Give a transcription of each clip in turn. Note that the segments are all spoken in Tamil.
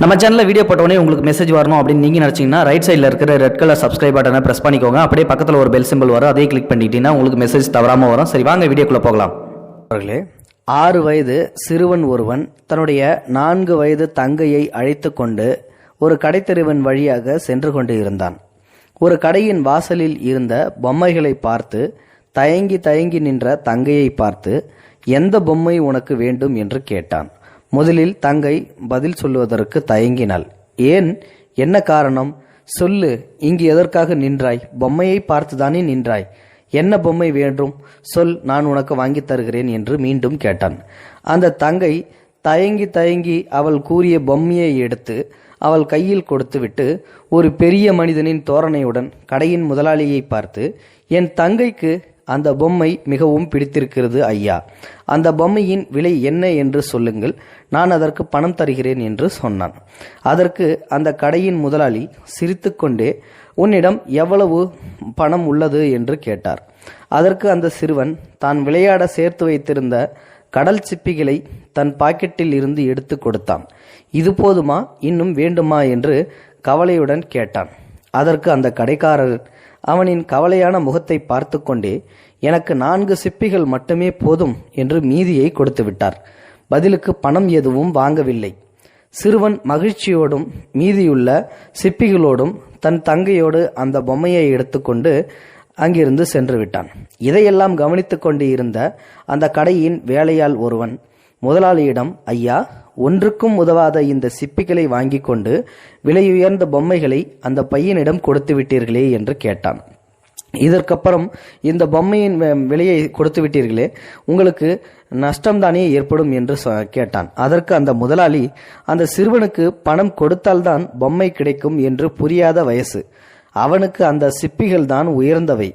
நம்ம சேனலில் வீடியோ போட்டோடனே உங்களுக்கு மெசேஜ் வரணும் அப்படின்னு நீங்கள் நினச்சிங்கன்னா ரைட் சைடில் இருக்கிற ரெட் கலர் சப்ஸ்கிரைப் பட்டனை ப்ரெஸ் பண்ணிக்கோங்க. அப்படியே பக்கத்தில் ஒரு பெல் சிம்பிள் வரும். அதே கிளிக் பண்ணிட்டீங்கன்னா உங்களுக்கு மெசேஜ் தவறாமல் வரும். சரி வாங்க வீடியோக்குள்ளே போகலாம். அவர்களே ஆறு வயது சிறுவன் ஒருவன் தன்னுடைய நான்கு வயது தங்கையை அழைத்து கொண்டு ஒரு கடைத்தெருவன் வழியாக சென்று கொண்டு இருந்தான் ஒரு கடையின் வாசலில் இருந்த பொம்மைகளை பார்த்து தயங்கி தயங்கி நின்ற தங்கையை பார்த்து எந்த பொம்மை உனக்கு வேண்டும்? என்று கேட்டான். முதலில் தங்கை பதில் சொல்லுவதற்கு தயங்கினாள். ஏன்? என்ன காரணம்? சொல்லு. இங்கு எதற்காக நின்றாய்? பொம்மையை பார்த்துதானே நின்றாய்? என்ன பொம்மை வேண்டும்? சொல். நான் உனக்கு வாங்கித் தருகிறேன் என்று மீண்டும் கேட்டான். அந்த தங்கை தயங்கி தயங்கி அவள் கூறிய பொம்மையை எடுத்து அவள் கையில் கொடுத்துவிட்டு ஒரு பெரிய மனிதனின் தோரணையுடன் கடையின் முதலாளியை பார்த்து என் தங்கைக்கு அந்த பொம்மை மிகவும் பிடித்திருக்கிறது ஐயா. அந்த பொம்மையின் விலை என்ன என்று சொல்லுங்கள். நான் அதற்கு பணம் தருகிறேன் என்று சொன்னான். அதற்கு அந்த கடையின் முதலாளி சிரித்துக்கொண்டே உன்னிடம் எவ்வளவு பணம் உள்ளது? என்று கேட்டார். அதற்கு அந்த சிறுவன் தான் விளையாட சேர்த்து வைத்திருந்த கடல் சிப்பிகளை தன் பாக்கெட்டில் இருந்து எடுத்து கொடுத்தான். இது போதுமா? இன்னும் வேண்டுமா? என்று கவலையுடன் கேட்டான். அதற்கு அந்த கடைக்காரர் அவனின் கவலையான முகத்தை பார்த்து கொண்டே எனக்கு நான்கு சிப்பிகள் மட்டுமே போதும் என்று மீதியை கொடுத்து விட்டார் பதிலுக்கு பணம் எதுவும் வாங்கவில்லை. சிறுவன் மகிழ்ச்சியோடும் மீதியுள்ள சிப்பிகளோடும் தன் தங்கையோடு அந்த பொம்மையை எடுத்துக்கொண்டு அங்கிருந்து சென்று விட்டான் இதையெல்லாம் கவனித்துக் கொண்டு இருந்த அந்த கடையின் வேலையால் ஒருவன் முதலாளியிடம் ஐயா ஒன்றுக்கும் உதவாத இந்த சிப்பிகளை வாங்கி கொண்டு விலையுயர்ந்த பொம்மைகளை அந்த பையனிடம் கொடுத்து விட்டீர்களே என்று கேட்டான். இதற்கப்புறம் இந்த பொம்மையின் விலையை கொடுத்து விட்டீர்களே உங்களுக்கு நஷ்டம்தானே ஏற்படும் என்று கேட்டான். அதற்கு அந்த முதலாளி அந்த சிறுவனுக்கு பணம் கொடுத்தால்தான் பொம்மை கிடைக்கும் என்று புரியாத வயசு. அவனுக்கு அந்த சிப்பிகள் தான் உயர்ந்தவை.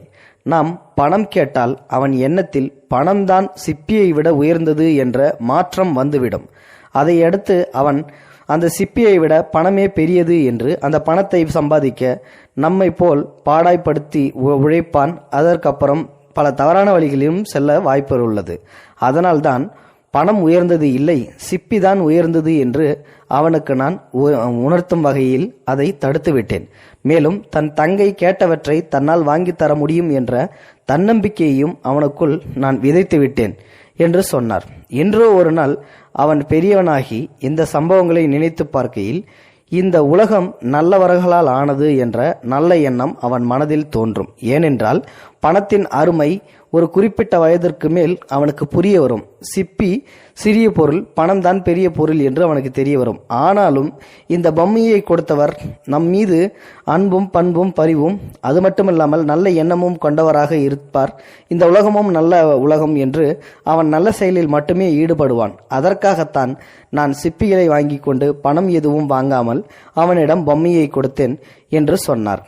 நாம் பணம் கேட்டால் அவன் எண்ணத்தில் பணம்தான் சிப்பியை விட உயர்ந்தது என்ற மாற்றம் வந்துவிடும். அதை அடுத்து அவன் அந்த சிப்பியை விட பணமே பெரியது என்று அந்த பணத்தை சம்பாதிக்க நம்மை போல் பாடாய்ப்படுத்தி உ- உழைப்பான். அதற்கப்புறம் பல தவறான வழிகளிலும் செல்ல வாய்ப்பு உள்ளது. அதனால்தான் பணம் உயர்ந்தது இல்லை சிப்பி தான் உயர்ந்தது என்று அவனுக்கு நான் உ- உணர்த்தும் வகையில் அதை தடுத்துவிட்டேன். மேலும் தன் தங்கை கேட்டவற்றை தன்னால் வாங்கி தர முடியும் என்ற தன்னம்பிக்கையையும் அவனுக்குள் நான் விதைத்து விட்டேன் என்று சொன்னார். என்றோ ஒரு நாள் அவன் பெரியவனாகி இந்த சம்பவங்களை நினைத்து பார்க்கையில் இந்த உலகம் நல்லவர்களால் ஆனது என்ற நல்ல எண்ணம் அவன் மனதில் தோன்றும். ஏனென்றால் பணத்தின் அருமை ஒரு குறிப்பிட்ட வயதிற்கு மேல் அவனுக்கு புரிய வரும். சிப்பி சிறிய பொருள் பணம் தான் பெரிய பொருள் என்று அவனுக்கு தெரிய வரும். ஆனாலும் இந்த பொம்மையை கொடுத்தவர் நம் மீது அன்பும் பண்பும் பரிவும் அது மட்டுமில்லாமல் நல்ல எண்ணமும் கொண்டவராக இருப்பார். இந்த உலகமும் நல்ல உலகம் என்று அவன் நல்ல செயலில் மட்டுமே ஈடுபடுவான். அதற்காகத்தான் நான் சிப்பிகளை வாங்கி கொண்டு பணம் எதுவும் வாங்காமல் அவனிடம் பொம்மையை கொடுத்தேன் என்று சொன்னார்.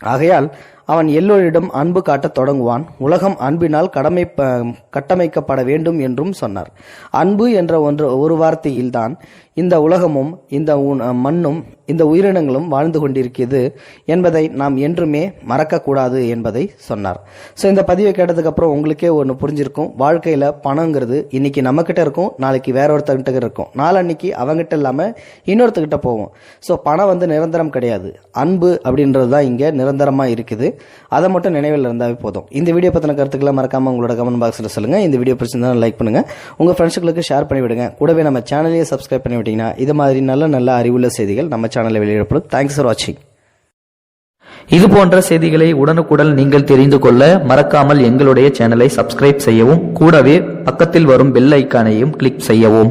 ஆகையால் அவன் எல்லோரிடம் அன்பு காட்டத் தொடங்குவான். உலகம் அன்பினால் கடமை ப- கட்டமைக்கப்பட வேண்டும் என்றும் சொன்னார். அன்பு என்ற ஒன்று ஒரு வார்த்தையில்தான் இந்த உலகமும் இந்த மண்ணும் இந்த உயிரினங்களும் வாழ்ந்து கொண்டிருக்கிறது என்பதை நாம் என்றுமே மறக்கக்கூடாது என்பதை சொன்னார். ஸோ இந்த பதிவை கேட்டதுக்கு அப்புறம் உங்களுக்கே ஒன்று புரிஞ்சிருக்கும். வாழ்க்கையில் பணங்கிறது இன்னைக்கு நம்மக்கிட்ட இருக்கும் நாளைக்கு வேற ஒருத்தர்கிட்ட இருக்கும். நாளன்னைக்கு அவங்ககிட்ட இல்லாமல் இன்னொருத்தர்கிட்ட போவோம். ஸோ பணம் வந்து நிரந்தரம் கிடையாது. அன்பு அப்படின்றது தான் இங்கே நிரந்தரமாக இருக்குது. அதை மட்டும் நினைவில் இருந்தாவே போதும். இந்த வீடியோ பற்றின கருத்துக்களை மறக்காம உங்களோட கமெண்ட் பாக்ஸில் சொல்லுங்கள் இந்த வீடியோ பிடிச்சிருந்தா லைக் பண்ணுங்கள் உங்கள் ஃப்ரெண்ட்ஸுகளுக்கு ஷேர் பண்ணி விடுங்க. கூடவே நம்ம சேனலையே சப்ஸ்கிரைப் பண்ணி விட்டீங்கன்னா இது மாதிரி நல்ல நல்ல அறிவுள்ள செய்திகள் நம்ம சேனலில் வெளியிடப்படும். தேங்க்ஸ் ஃபார் வாட்சிங் இது போன்ற செய்திகளை உடனுக்குடன் நீங்கள் தெரிந்து கொள்ள மறக்காமல் எங்களுடைய சேனலை சப்ஸ்கிரைப் செய்யவும் கூடவே பக்கத்தில் வரும் பெல் ஐக்கானையும் கிளிக் செய்யவும்.